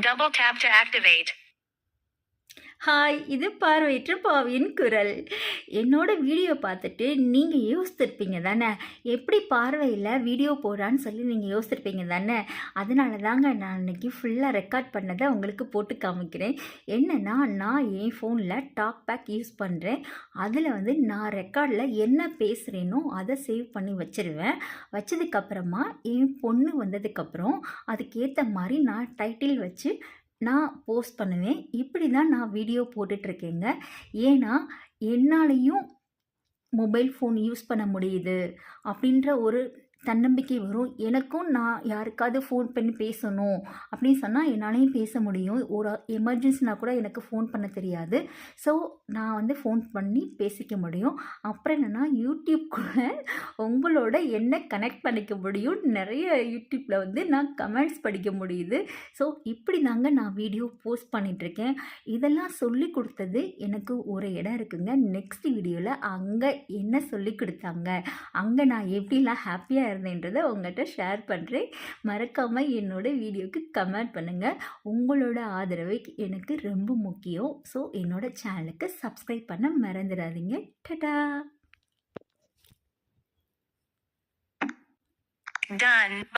Double tap to activate. Hi இது பார்வையற்ற பாவியின் குரல். என்னோட வீடியோ பார்த்துட்டு நீங்கள் யோசித்திருப்பீங்க தானே? எப்படி பார்வையில் வீடியோ போடுறான்னு சொல்லி நீங்கள் யோசித்திருப்பீங்க தானே? அதனால தாங்க நான் இன்னைக்கு ஃபுல்லாக ரெக்கார்ட் பண்ணதை உங்களுக்கு போட்டு காமிக்கிறேன். என்னென்னா நான் என் ஃபோனில் டாக் பேக் யூஸ் பண்ணுறேன் அதில் வந்து நான் ரெக்கார்டில் என்ன பேசுகிறேனோ அதை சேவ் பண்ணி வச்சிருவேன். வச்சதுக்கப்புறமா என் பொண்ணு வந்ததுக்கப்புறம் அதுக்கேற்ற மாதிரி நான் டைட்டில் வச்சு நான் போஸ்ட் பண்ணுவேன். இப்படி தான் நான் வீடியோ போட்டுட்ருக்கேங்க. ஏன்னா என்னாலையும் மொபைல் ஃபோன் யூஸ் பண்ண முடியுது. அப்படின்ற ஒரு தன்னம்பிக்கை வரும். எனக்கும் நான் யாருக்காவது ஃபோன் பண்ணி பேசணும் அப்படின்னு சொன்னால் என்னாலையும் பேச முடியும். ஒரு எமர்ஜென்சினா கூட எனக்கு ஃபோன் பண்ண தெரியாது. ஸோ நான் வந்து ஃபோன் பண்ணி பேசிக்க முடியும். அப்புறம் என்னென்னா யூடியூப் கூட உங்களோட என்ன கனெக்ட் பண்ணிக்க முடியும் நிறைய யூடியூப்பில் வந்து நான் கமெண்ட்ஸ் படிக்க முடியுது. ஸோ இப்படி தாங்க நான் வீடியோ போஸ்ட் பண்ணிகிட்ருக்கேன் இதெல்லாம் சொல்லி கொடுத்தது எனக்கு ஒரு இடம் இருக்குங்க. நெக்ஸ்ட் வீடியோவில் அங்கே என்ன சொல்லி கொடுத்தாங்க? அங்கே நான் எப்படிலாம் ஹாப்பியாக இருந்தேன்றதை உங்கள்கிட்ட ஷேர் பண்ணுறேன் மறக்காமல் என்னோட வீடியோக்கு கமெண்ட் பண்ணுங்கள் உங்களோட ஆதரவு எனக்கு ரொம்ப முக்கியம். ஸோ என்னோட சேனலுக்கு சப்ஸ்கிரைப் பண்ண மறந்துடாதீங்க. டடா! Done.